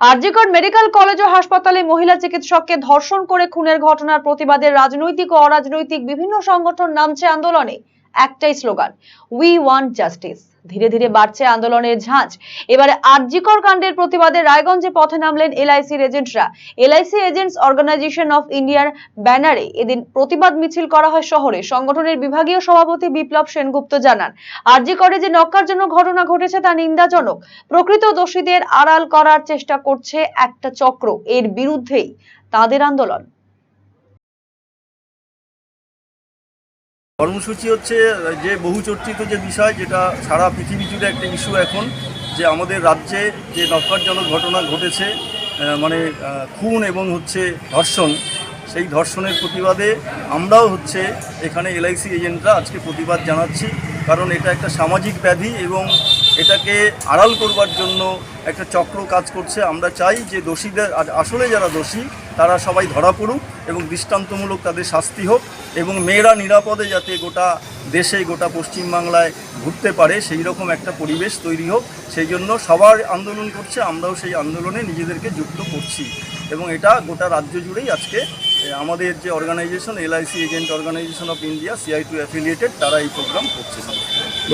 RG Kar medical college ও হাসপাতালে মহিলা চিকিৎসককে ধর্ষণ করে খুনের ঘটনার প্রতিবাদে রাজনৈতিক ও অরাজনৈতিক বিভিন্ন সংগঠন নামছে আন্দোলনে। একটাই স্লোগান উই ওয়ান্ট জাস্টিস ধীরে ধীরে বাড়ছে আন্দোলনের ঝাঁজ। এবারে আরজিকর কাণ্ডের প্রতিবাদে রায়গঞ্জে পথে নামলেন এলআইসির এজেন্টরা। এলআইসি এজেন্টস অর্গানাইজেশন অফ ইন্ডিয়ার ব্যানারে এদিন প্রতিবাদ মিছিল করা হয় শহরে। সংগঠনের বিভাগীয় সভাপতি বিপ্লব সেনগুপ্ত জানান আরজি করে যে নক্কারজনক ঘটনা ঘটেছে তা নিন্দাজনক। প্রকৃত দোষীদের আড়াল করার চেষ্টা করছে একটা চক্র। এর বিরুদ্ধেই তাদের আন্দোলন। কর্মসূচি হচ্ছে, যে বহুচর্চিত যে বিষয়, যেটা সারা পৃথিবী জুড়ে একটা ইস্যু এখন, যে আমাদের রাজ্যে যে নকারজনক ঘটনা ঘটেছে মানে খুন এবং হচ্ছে ধর্ষণ, সেই ধর্ষণের প্রতিবাদে আমরাও হচ্ছে এখানে এলআইসি এজেন্টরা আজকে প্রতিবাদ জানাচ্ছি, কারণ এটা একটা সামাজিক ব্যাধি এবং এটাকে আড়াল করবার জন্য একটা চক্র কাজ করছে। আমরা চাই যে দোষীদের আসলে যারা দোষী, তারা সবাই ধরা পড়ুক এবং দৃষ্টান্তমূলক তাদের শাস্তি হোক এবং মেয়েরা নিরাপদে যাতে গোটা দেশে, গোটা পশ্চিমবাংলায় ঘুরতে পারে, সেই রকম একটা পরিবেশ তৈরি হোক। সেই জন্য সবার আন্দোলন করছে, আমরাও সেই আন্দোলনে নিজেদেরকে যুক্ত করছি। এবং এটা গোটা রাজ্য জুড়েই আজকে আমাদের যে organisation LIC agent organisation of India CITU affiliated তারা এই প্রোগ্রাম করছে।